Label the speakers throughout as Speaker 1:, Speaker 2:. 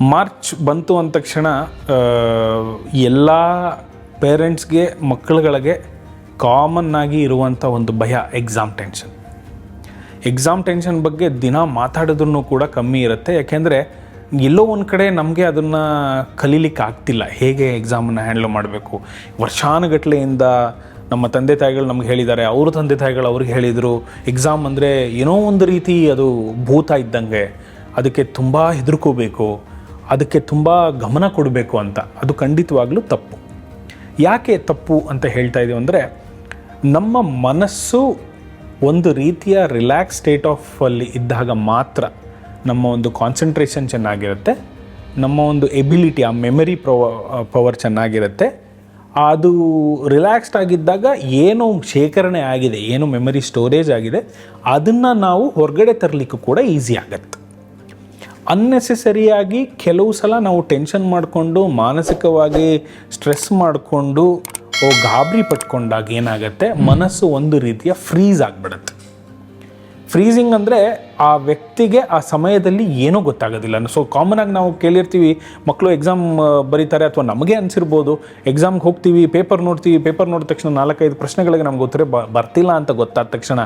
Speaker 1: March ಬಂತು ಅಂದ ತಕ್ಷಣ ಎಲ್ಲ ಪೇರೆಂಟ್ಸ್ಗೆ, ಮಕ್ಕಳುಗಳಿಗೆ ಕಾಮನ್ ಆಗಿ ಇರುವಂಥ ಒಂದು ಭಯ ಎಕ್ಸಾಮ್ ಟೆನ್ಷನ್ ಎಕ್ಸಾಮ್ ಟೆನ್ಷನ್ ಬಗ್ಗೆ ದಿನ ಮಾತಾಡಿದ್ರೂ ಕೂಡ ಕಮ್ಮಿ ಇರುತ್ತೆ. ಯಾಕೆಂದರೆ, ಎಲ್ಲೋ ಒಂದು ಕಡೆ ನಮಗೆ ಅದನ್ನು ಕಲೀಲಿಕ್ಕೆ ಆಗ್ತಿಲ್ಲ. ಹೇಗೆ ಎಕ್ಸಾಮನ್ನು ಹ್ಯಾಂಡಲ್ ಮಾಡಬೇಕು? ವರ್ಷಾನುಗಟ್ಲೆಯಿಂದ ನಮ್ಮ ತಂದೆ ತಾಯಿಗಳು ನಮ್ಗೆ ಹೇಳಿದ್ದಾರೆ. ಅವರು ತಂದೆ ತಾಯಿಗಳು ಅವ್ರಿಗೆ ಹೇಳಿದರು ಎಕ್ಸಾಮ್ ಅಂದರೆ ಏನೋ ಒಂದು ರೀತಿ ಅದು ಭೂತ ಇದ್ದಂಗೆ. ಅದಕ್ಕೆ ತುಂಬ ಹೆದರ್ಕೋಬೇಕು. ಅದಕ್ಕೆ ತುಂಬ ಗಮನ ಕೊಡಬೇಕು ಅಂತ. ಅದು ಖಂಡಿತವಾಗ್ಲೂ ತಪ್ಪು. ಯಾಕೆ ತಪ್ಪು ಅಂತ ಹೇಳ್ತಾ ಇದ್ದೀವಿ ಅಂದರೆ, ನಮ್ಮ ಮನಸ್ಸು ಒಂದು ರೀತಿಯ ರಿಲ್ಯಾಕ್ಸ್ ಸ್ಟೇಟ್ ಆಫಲ್ಲಿ ಇದ್ದಾಗ ಮಾತ್ರ ನಮ್ಮ ಒಂದು ಕಾನ್ಸಂಟ್ರೇಷನ್ ಚೆನ್ನಾಗಿರುತ್ತೆ, ನಮ್ಮ ಒಂದು ಎಬಿಲಿಟಿ ಆ ಮೆಮರಿ ಪ್ರವ ಪವರ್ ಚೆನ್ನಾಗಿರುತ್ತೆ. ಅದು ರಿಲ್ಯಾಕ್ಸ್ಡ್ ಆಗಿದ್ದಾಗ ಏನು ಶೇಖರಣೆ ಆಗಿದೆ, ಏನು ಮೆಮರಿ ಸ್ಟೋರೇಜ್ ಆಗಿದೆ, ಅದನ್ನು ನಾವು ಹೊರಗಡೆ ತರಲಿಕ್ಕೂ ಕೂಡ ಈಸಿ ಆಗುತ್ತೆ. ಅನ್ನೆಸೆಸರಿಯಾಗಿ ಕೆಲವು ಸಲ ನಾವು ಟೆನ್ಷನ್ ಮಾಡಿಕೊಂಡು, ಮಾನಸಿಕವಾಗಿ ಸ್ಟ್ರೆಸ್ ಮಾಡಿಕೊಂಡು, ಓ ಗಾಬರಿ ಪಟ್ಕೊಂಡಾಗ ಏನಾಗುತ್ತೆ? ಮನಸ್ಸು ಒಂದು ರೀತಿಯ ಫ್ರೀಸ್ ಆಗಿಬಿಡುತ್ತೆ. ಫ್ರೀಸಿಂಗ್ ಅಂದರೆ ಆ ವ್ಯಕ್ತಿಗೆ ಆ ಸಮಯದಲ್ಲಿ ಏನೂ ಗೊತ್ತಾಗೋದಿಲ್ಲ. ಸೊ ಕಾಮನ್ ಆಗಿ ನಾವು ಕೇಳಿರ್ತೀವಿ ಮಕ್ಕಳು ಎಕ್ಸಾಮ್ ಬರೀತಾರೆ ಅಥವಾ ನಮಗೆ ಅನಿಸಿರ್ಬೋದು ಎಕ್ಸಾಮ್ಗೆ ಹೋಗ್ತೀವಿ ಪೇಪರ್ ನೋಡ್ತೀವಿ ಪೇಪರ್ ನೋಡಿದ ತಕ್ಷಣ ನಾಲ್ಕೈದು ಪ್ರಶ್ನೆಗಳಿಗೆ ನಮ್ಗೆ ಗೊತ್ತರೆ ಬರ್ತಿಲ್ಲ ಅಂತ ಗೊತ್ತಾದ ತಕ್ಷಣ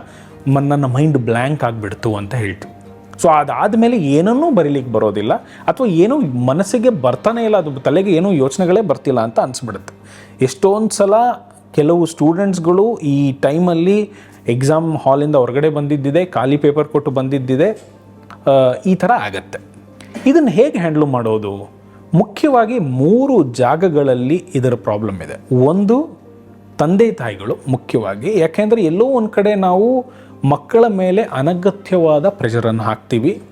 Speaker 1: ನನ್ನ ಮೈಂಡ್ ಬ್ಲ್ಯಾಂಕ್ ಆಗಿಬಿಡ್ತು ಅಂತ ಹೇಳ್ತೀವಿ. ಸೊ ಅದಾದಮೇಲೆ ಏನನ್ನೂ ಬರೀಲಿಕ್ಕೆ ಬರೋದಿಲ್ಲ ಅಥವಾ ಏನೂ ಮನಸ್ಸಿಗೆ ಬರ್ತಾನೆ ಇಲ್ಲ, ಅದು ತಲೆಗೆ ಏನೂ ಯೋಚನೆಗಳೇ ಬರ್ತಿಲ್ಲ ಅಂತ ಅನಿಸ್ಬಿಡುತ್ತೆ. ಎಷ್ಟೊಂದು ಸಲ ಕೆಲವು ಸ್ಟೂಡೆಂಟ್ಸ್ಗಳು ಈ ಟೈಮಲ್ಲಿ ಎಕ್ಸಾಮ್ ಹಾಲಿಂದ ಹೊರಗಡೆ ಬಂದಿದ್ದಿದೆ, ಖಾಲಿ ಪೇಪರ್ ಕೊಟ್ಟು ಬಂದಿದ್ದಿದೆ ಈ ಥರ ಆಗತ್ತೆ. ಇದನ್ನು ಹೇಗೆ ಹ್ಯಾಂಡ್ಲ್ ಮಾಡೋದು? ಮುಖ್ಯವಾಗಿ ಮೂರು ಜಾಗಗಳಲ್ಲಿ ಇದರ ಪ್ರಾಬ್ಲಮ್ ಇದೆ. ಒಂದು, ತಂದೆ ತಾಯಿಗಳು ಮುಖ್ಯವಾಗಿ. ಯಾಕೆಂದರೆ ಎಲ್ಲೋ ಒಂದು ಕಡೆ ನಾವು ಮಕ್ಕಳ ಮೇಲೆ ಅನಗತ್ಯವಾದ ಪ್ರೆಷರನ್ನು ಹಾಕ್ತೀವಿ.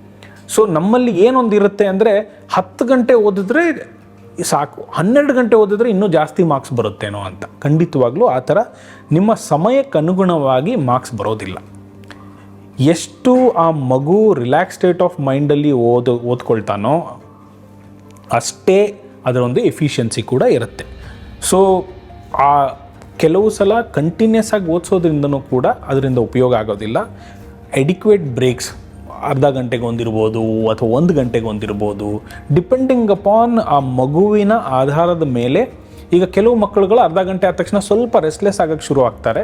Speaker 1: ಸೊ ನಮ್ಮಲ್ಲಿ ಏನೊಂದು ಇರುತ್ತೆ ಅಂದರೆ ಹತ್ತು ಗಂಟೆ ಓದಿದ್ರೆ ಸಾಕು. ಹನ್ನೆರಡು ಗಂಟೆ ಓದಿದ್ರೆ ಇನ್ನೂ ಜಾಸ್ತಿ ಮಾರ್ಕ್ಸ್ ಬರುತ್ತೇನೋ ಅಂತ. ಖಂಡಿತವಾಗ್ಲೂ ಆ ಥರ ನಿಮ್ಮ ಸಮಯಕ್ಕನುಗುಣವಾಗಿ ಮಾರ್ಕ್ಸ್ ಬರೋದಿಲ್ಲ. ಎಷ್ಟು ಆ ಮಗು ರಿಲ್ಯಾಕ್ಸ್ ಸ್ಟೇಟ್ ಆಫ್ ಮೈಂಡಲ್ಲಿ ಓದು, ಓದ್ಕೊಳ್ತಾನೋ ಅಷ್ಟೇ ಅದರೊಂದು ಎಫಿಷಿಯನ್ಸಿ ಕೂಡ ಇರುತ್ತೆ. ಸೊ ಆ ಕೆಲವು ಸಲ ಕಂಟಿನ್ಯೂಸ್ ಆಗಿ ಓದಿಸೋದ್ರಿಂದನೂ ಕೂಡ ಅದರಿಂದ ಉಪಯೋಗ ಆಗೋದಿಲ್ಲ. ಎಡಿಕ್ವೇಟ್ ಬ್ರೇಕ್ಸ್ ಅರ್ಧ ಗಂಟೆಗೆ ಒಂದಿರ್ಬೋದು ಅಥವಾ ಒಂದು ಗಂಟೆಗೆ ಒಂದಿರ್ಬೋದು. ಡಿಪೆಂಡಿಂಗ್ ಅಪಾನ್ ಆ ಮಗುವಿನ ಆಧಾರದ ಮೇಲೆ ಈಗ ಕೆಲವು ಮಕ್ಕಳುಗಳು ಅರ್ಧ ಗಂಟೆ ಆದ ತಕ್ಷಣ ಸ್ವಲ್ಪ ರೆಸ್ಲೆಸ್ ಆಗೋಕ್ಕೆ ಶುರು ಆಗ್ತಾರೆ.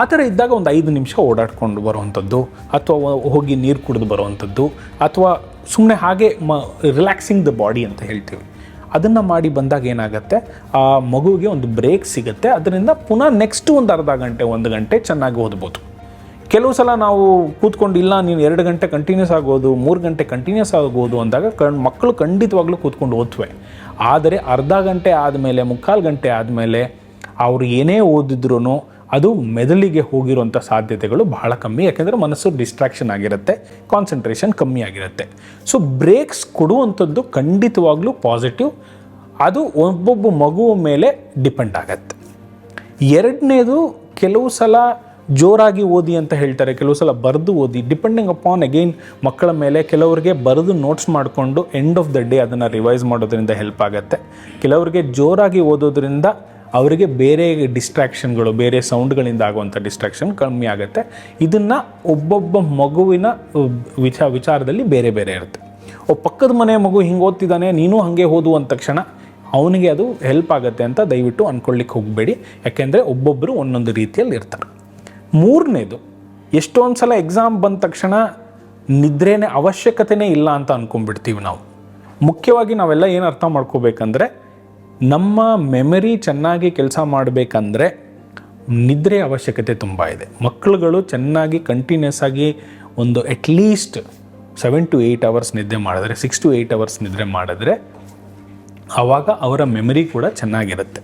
Speaker 1: ಆ ಥರ ಇದ್ದಾಗ ಒಂದು ಐದು ನಿಮಿಷ ಓಡಾಡ್ಕೊಂಡು ಬರುವಂಥದ್ದು ಅಥವಾ ಹೋಗಿ ನೀರು ಕುಡಿದು ಬರುವಂಥದ್ದು ಅಥವಾ ಸುಮ್ಮನೆ ಹಾಗೆ ಮ ರಿಲ್ಯಾಕ್ಸಿಂಗ್ ದ ಬಾಡಿ ಅಂತ ಹೇಳ್ತೀವಿ. ಅದನ್ನು ಮಾಡಿ ಬಂದಾಗ ಏನಾಗುತ್ತೆ? ಆ ಮಗುವಿಗೆ ಒಂದು ಬ್ರೇಕ್ ಸಿಗುತ್ತೆ. ಅದರಿಂದ ಪುನಃ ನೆಕ್ಸ್ಟ್ ಒಂದು ಅರ್ಧ ಗಂಟೆ, ಒಂದು ಗಂಟೆ ಚೆನ್ನಾಗಿ ಓದ್ಬೋದು. ಕೆಲವು ಸಲ ನಾವು ಕೂತ್ಕೊಂಡು, ಇಲ್ಲ, ನೀನು ಎರಡು ಗಂಟೆ ಕಂಟಿನ್ಯೂಸ್ ಆಗೋದು ಮೂರು ಗಂಟೆ ಕಂಟಿನ್ಯೂಸ್ ಆಗೋದು ಅಂದಾಗ ಕಣ್, ಮಕ್ಕಳು ಖಂಡಿತವಾಗ್ಲೂ ಕೂತ್ಕೊಂಡು ಓದ್ತವೆ. ಆದರೆ ಅರ್ಧ ಗಂಟೆ ಆದಮೇಲೆ, ಮುಕ್ಕಾಲು ಗಂಟೆ ಆದಮೇಲೆ ಅವರು ಏನೇ ಓದಿದ್ರೂ ಅದು ಮೆದುಳಿಗೆ ಹೋಗಿರುವಂಥ ಸಾಧ್ಯತೆಗಳು ಬಹಳ ಕಮ್ಮಿ. ಯಾಕೆಂದರೆ ಮನಸ್ಸು ಡಿಸ್ಟ್ರಾಕ್ಷನ್ ಆಗಿರುತ್ತೆ ಕಾನ್ಸಂಟ್ರೇಷನ್ ಕಮ್ಮಿ ಆಗಿರುತ್ತೆ. ಸೊ ಬ್ರೇಕ್ಸ್ ಕೊಡುವಂಥದ್ದು ಖಂಡಿತವಾಗ್ಲೂ ಪಾಸಿಟಿವ್ ಅದು ಒಬ್ಬೊಬ್ಬ ಮಗುವ ಮೇಲೆ ಡಿಪೆಂಡ್ ಆಗತ್ತೆ. ಎರಡನೇದು, ಕೆಲವು ಸಲ ಜೋರಾಗಿ ಓದಿ ಅಂತ ಹೇಳ್ತಾರೆ, ಕೆಲವು ಸಲ ಬರೆದು ಓದಿ ಡಿಪೆಂಡಿಂಗ್ ಅಪಾನ್ ಅಗೈನ್ ಮಕ್ಕಳ ಮೇಲೆ ಕೆಲವರಿಗೆ ಬರೆದು ನೋಟ್ಸ್ ಮಾಡಿಕೊಂಡು ಎಂಡ್ ಆಫ್ ದ ಡೇ ಅದನ್ನು ರಿವೈಸ್ ಮಾಡೋದ್ರಿಂದ ಹೆಲ್ಪ್ ಆಗುತ್ತೆ. ಕೆಲವರಿಗೆ ಜೋರಾಗಿ ಓದೋದ್ರಿಂದ ಅವರಿಗೆ ಬೇರೆ ಡಿಸ್ಟ್ರಾಕ್ಷನ್ಗಳು ಬೇರೆ ಸೌಂಡ್ಗಳಿಂದ ಆಗುವಂಥ ಡಿಸ್ಟ್ರಾಕ್ಷನ್ ಕಮ್ಮಿ ಆಗುತ್ತೆ. ಇದನ್ನು ಒಬ್ಬೊಬ್ಬ ಮಗುವಿನ ವಿಚಾರ ವಿಚ, ವಿಚಾರದಲ್ಲಿ ಬೇರೆ ಬೇರೆ ಇರುತ್ತೆ. ಒಬ್ಬ ಪಕ್ಕದ ಮನೆ ಮಗು ಹಿಂಗೆ ಓದ್ತಿದ್ದಾನೆ, ನೀನು ಹಾಗೆ ಓದು ಅಂದ ತಕ್ಷಣ ಅವನಿಗೆ ಅದು ಹೆಲ್ಪ್ ಆಗುತ್ತೆ ಅಂತ ದಯವಿಟ್ಟು ಅಂದ್ಕೊಳ್ಳಿಕ್ಕೆ ಹೋಗಬೇಡಿ. ಯಾಕೆಂದರೆ ಒಬ್ಬೊಬ್ಬರು ಒಂದೊಂದು ರೀತಿಯಲ್ಲಿ ಇರ್ತಾರೆ. ಮೂರನೇದು ಎಷ್ಟೊಂದು ಸಲ ಎಕ್ಸಾಮ್ ಬಂದ ತಕ್ಷಣ ನಿದ್ರೆನೇ ಅವಶ್ಯಕತೆನೇ ಇಲ್ಲ ಅಂತ ಅಂದ್ಕೊಂಡ್ಬಿಡ್ತೀವಿ ನಾವು. ಮುಖ್ಯವಾಗಿ ನಾವೆಲ್ಲ ಏನು ಅರ್ಥ ಮಾಡ್ಕೋಬೇಕಂದ್ರೆ ನಮ್ಮ ಮೆಮರಿ ಚೆನ್ನಾಗಿ ಕೆಲಸ ಮಾಡಬೇಕಂದ್ರೆ ನಿದ್ರೆ ಅವಶ್ಯಕತೆ ತುಂಬ ಇದೆ. ಮಕ್ಕಳುಗಳು ಚೆನ್ನಾಗಿ ಕಂಟಿನ್ಯೂಸ್ ಆಗಿ ಒಂದು at least seven to eight hours ನಿದ್ದೆ ಮಾಡಿದ್ರೆ ಸಿಕ್ಸ್ ಟು ಏಯ್ಟ್ ಅವರ್ಸ್ ನಿದ್ರೆ ಮಾಡಿದ್ರೆ ಆವಾಗ ಅವರ ಮೆಮರಿ ಕೂಡ ಚೆನ್ನಾಗಿರುತ್ತೆ.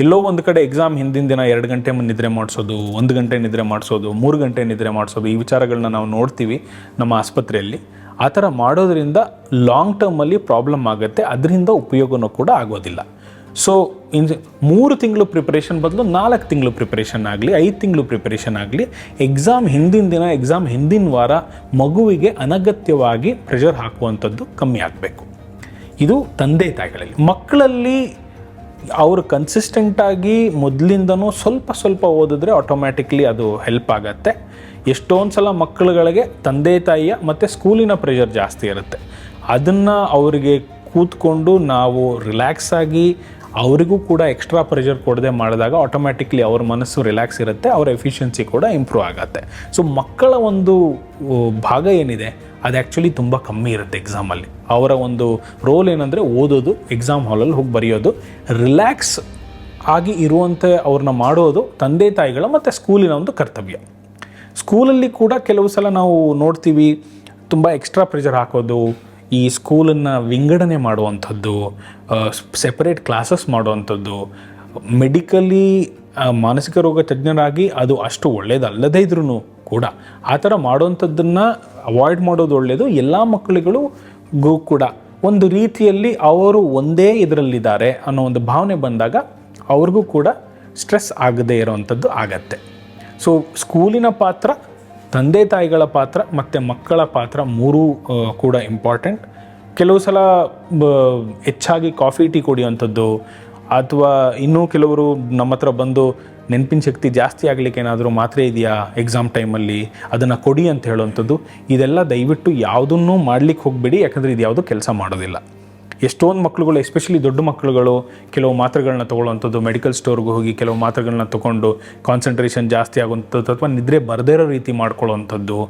Speaker 1: ಎಲ್ಲೋ ಒಂದು ಕಡೆ ಎಕ್ಸಾಮ್ ಹಿಂದಿನ ದಿನ ಎರಡು ಗಂಟೆ ನಿದ್ರೆ ಮಾಡಿಸೋದು, ಒಂದು ಗಂಟೆ ನಿದ್ರೆ ಮಾಡಿಸೋದು, ಮೂರು ಗಂಟೆ ನಿದ್ರೆ ಮಾಡಿಸೋದು, ಈ ವಿಚಾರಗಳನ್ನ ನಾವು ನೋಡ್ತೀವಿ ನಮ್ಮ ಆಸ್ಪತ್ರೆಯಲ್ಲಿ. ಆ ಥರ ಮಾಡೋದ್ರಿಂದ ಲಾಂಗ್ ಟರ್ಮಲ್ಲಿ ಪ್ರಾಬ್ಲಮ್ ಆಗುತ್ತೆ. ಅದರಿಂದ ಉಪಯೋಗನೂ ಕೂಡ ಆಗೋದಿಲ್ಲ. ಸೊ ಇನ್ ಮೂರು ತಿಂಗಳು ಪ್ರಿಪ್ರೇಷನ್ ಬದಲು ನಾಲ್ಕು ತಿಂಗಳು ಪ್ರಿಪ್ರೇಷನ್ ಆಗಲಿ, ಐದು ತಿಂಗಳು ಪ್ರಿಪ್ರೇಷನ್ ಆಗಲಿ ಎಕ್ಸಾಮ್ ಹಿಂದಿನ ದಿನ ಎಕ್ಸಾಮ್ ಹಿಂದಿನ ವಾರ ಮಗುವಿಗೆ ಅನಗತ್ಯವಾಗಿ ಪ್ರೆಷರ್ ಹಾಕುವಂಥದ್ದು ಕಮ್ಮಿ ಆಗಬೇಕು. ಇದು ತಂದೆ ತಾಯಿಗಳಲ್ಲಿ. ಮಕ್ಕಳಲ್ಲಿ ಅವರು ಕನ್ಸಿಸ್ಟೆಂಟಾಗಿ ಮೊದಲಿಂದನೂ ಸ್ವಲ್ಪ ಸ್ವಲ್ಪ ಓದಿದ್ರೆ ಆಟೋಮ್ಯಾಟಿಕ್ಲಿ ಅದು ಹೆಲ್ಪ್ ಆಗತ್ತೆ. ಎಷ್ಟೊಂದು ಸಲ ಮಕ್ಕಳುಗಳಿಗೆ ತಂದೆ ತಾಯಿಯ ಮತ್ತು ಸ್ಕೂಲಿನ ಪ್ರೆಷರ್ ಜಾಸ್ತಿ ಇರುತ್ತೆ. ಅದನ್ನು ಅವರಿಗೆ ಕೂತ್ಕೊಂಡು ನಾವು ರಿಲ್ಯಾಕ್ಸ್ ಆಗಿ ಅವರಿಗೂ ಕೂಡ ಎಕ್ಸ್ಟ್ರಾ ಪ್ರೆಷರ್ ಕೊಡದೆ ಮಾಡಿದಾಗ ಆಟೋಮ್ಯಾಟಿಕ್ಲಿ ಅವ್ರ ಮನಸ್ಸು ರಿಲ್ಯಾಕ್ಸ್ ಇರುತ್ತೆ, ಅವರ ಎಫಿಷಿಯನ್ಸಿ ಕೂಡ ಇಂಪ್ರೂವ್ ಆಗುತ್ತೆ. ಸೊ ಮಕ್ಕಳ ಒಂದು ಭಾಗ ಏನಿದೆ, ಅದು ಆ್ಯಕ್ಚುಲಿ ತುಂಬ ಕಮ್ಮಿ ಇರುತ್ತೆ ಎಕ್ಸಾಮಲ್ಲಿ ಅವರ ಒಂದು ರೋಲ್ ಏನಂದರೆ ಓದೋದು ಎಕ್ಸಾಮ್ ಹಾಲಲ್ಲಿ ಹೋಗಿ ಬರೆಯೋದು ರಿಲ್ಯಾಕ್ಸ್ ಆಗಿ ಇರುವಂತೆ ಅವ್ರನ್ನ ಮಾಡೋದು ತಂದೆ ತಾಯಿಗಳ ಮತ್ತು ಸ್ಕೂಲಿನ ಒಂದು ಕರ್ತವ್ಯ. ಸ್ಕೂಲಲ್ಲಿ ಕೂಡ ಕೆಲವು ಸಲ ನಾವು ನೋಡ್ತೀವಿ, ತುಂಬ ಎಕ್ಸ್ಟ್ರಾ ಪ್ರೆಷರ್ ಹಾಕೋದು ಈ ಸ್ಕೂಲನ್ನು ವಿಂಗಡಣೆ ಮಾಡುವಂಥದ್ದು ಸೆಪರೇಟ್ ಕ್ಲಾಸಸ್ ಮಾಡುವಂಥದ್ದು ಮೆಡಿಕಲಿ ಮಾನಸಿಕ ರೋಗ ತಜ್ಞರಾಗಿ ಅದು ಅಷ್ಟು ಒಳ್ಳೆಯದಲ್ಲದೇ ಇದ್ರೂ ಕೂಡ ಆ ಥರ ಮಾಡುವಂಥದ್ದನ್ನು ಅವಾಯ್ಡ್ ಮಾಡೋದು ಒಳ್ಳೆಯದು ಎಲ್ಲ ಮಕ್ಕಳುಗಳು ಗು ಕೂಡ ಒಂದು ರೀತಿಯಲ್ಲಿ ಅವರು ಒಂದೇ ಇದರಲ್ಲಿದ್ದಾರೆ ಅನ್ನೋ ಒಂದು ಭಾವನೆ ಬಂದಾಗ ಅವ್ರಿಗೂ ಕೂಡ ಸ್ಟ್ರೆಸ್ ಆಗದೇ ಇರೋವಂಥದ್ದು ಆಗತ್ತೆ. ಸೊ ಸ್ಕೂಲಿನ ಪಾತ್ರ ತಂದೆ ತಾಯಿಗಳ ಪಾತ್ರ ಮತ್ತು ಮಕ್ಕಳ ಪಾತ್ರ ಮೂರೂ ಕೂಡ ಇಂಪಾರ್ಟೆಂಟ್ ಕೆಲವು ಸಲ ಹೆಚ್ಚಾಗಿ ಕಾಫಿ, ಟೀ ಕುಡಿಯುವಂಥದ್ದು, ಅಥವಾ ಇನ್ನೂ ಕೆಲವರು ನಮ್ಮ ಹತ್ರ ಬಂದು ನೆನಪಿನ ಶಕ್ತಿ ಜಾಸ್ತಿ ಆಗಲಿಕ್ಕೆ ಏನಾದರೂ ಮಾತ್ರೆ ಇದೆಯಾ ಎಕ್ಸಾಮ್ ಟೈಮಲ್ಲಿ ಅದನ್ನು ಕೊಡಿ ಅಂತ ಹೇಳುವಂಥದ್ದು, ಇದೆಲ್ಲ ದಯವಿಟ್ಟು ಯಾವುದನ್ನೂ ಮಾಡಲಿಕ್ಕೆ ಹೋಗಬೇಡಿ, ಯಾಕಂದರೆ ಇದು ಯಾವುದೂ ಕೆಲಸ ಮಾಡೋದಿಲ್ಲ. ಎಷ್ಟೊಂದು ಮಕ್ಕಳುಗಳು ಎಸ್ಪೆಷಲಿ ದೊಡ್ಡ ಮಕ್ಕಳುಗಳು ಕೆಲವು ಮಾತ್ರೆಗಳನ್ನ ತೊಗೊಳ್ಳೋವಂಥದ್ದು ಮೆಡಿಕಲ್ ಸ್ಟೋರ್ಗೆ ಹೋಗಿ ಕೆಲವು ಮಾತ್ರೆಗಳನ್ನ ತೊಗೊಂಡು ಕಾನ್ಸಂಟ್ರೇಷನ್ ಜಾಸ್ತಿ ಆಗುವಂಥದ್ದು ಅಥವಾ ನಿದ್ರೆ ಬರದೇ ಇರೋ ರೀತಿ ಮಾಡ್ಕೊಳ್ಳುವಂಥದ್ದು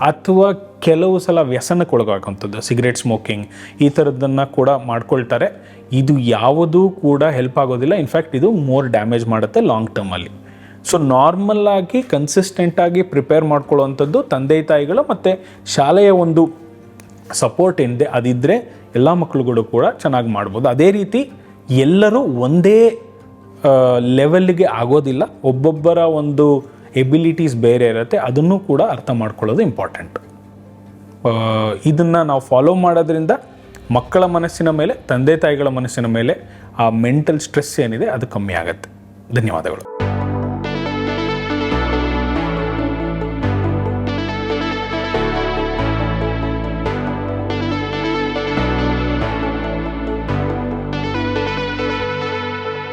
Speaker 1: ಅಥವಾ ಕೆಲವು ಸಲ ವ್ಯಸನಕ್ಕೆ ಒಳಗಾಗುವಂಥದ್ದು ಸಿಗರೇಟ್ ಸ್ಮೋಕಿಂಗ್ ಈ ಥರದ್ದನ್ನು ಕೂಡ ಮಾಡ್ಕೊಳ್ತಾರೆ. ಇದು ಯಾವುದೂ ಕೂಡ ಹೆಲ್ಪ್ ಆಗೋದಿಲ್ಲ. ಇನ್ಫ್ಯಾಕ್ಟ್ ಇದು ಮೋರ್ ಡ್ಯಾಮೇಜ್ ಮಾಡುತ್ತೆ ಲಾಂಗ್ ಟರ್ಮಲ್ಲಿ ಸೊ ನಾರ್ಮಲ್ಲಾಗಿ ಆಗಿ ಕನ್ಸಿಸ್ಟೆಂಟ್ ಆಗಿ ಪ್ರಿಪೇರ್ ಮಾಡ್ಕೊಳ್ಳುವಂಥದ್ದು ತಂದೆ ತಾಯಿಗಳು ಮತ್ತು ಶಾಲೆಯ ಒಂದು ಸಪೋರ್ಟ್ ಏನಿದೆ ಅದಿದ್ದರೆ ಎಲ್ಲ ಮಕ್ಕಳುಗಳು ಕೂಡ ಚೆನ್ನಾಗಿ ಮಾಡ್ಬೋದು. ಅದೇ ರೀತಿ ಎಲ್ಲರೂ ಒಂದೇ ಲೆವೆಲ್ಗೆ ಆಗೋದಿಲ್ಲ. ಒಬ್ಬೊಬ್ಬರ ಒಂದು ಎಬಿಲಿಟೀಸ್ ಬೇರೆ ಇರುತ್ತೆ. ಅದನ್ನು ಕೂಡ ಅರ್ಥ ಮಾಡ್ಕೊಳ್ಳೋದು ಇಂಪಾರ್ಟೆಂಟ್ ಇದನ್ನು ನಾವು ಫಾಲೋ ಮಾಡೋದ್ರಿಂದ ಮಕ್ಕಳ ಮನಸ್ಸಿನ ಮೇಲೆ, ತಂದೆ ತಾಯಿಗಳ ಮನಸ್ಸಿನ ಮೇಲೆ ಆ ಮೆಂಟಲ್ ಸ್ಟ್ರೆಸ್ ಏನಿದೆ, ಅದು ಕಮ್ಮಿ ಆಗುತ್ತೆ. ಧನ್ಯವಾದಗಳು.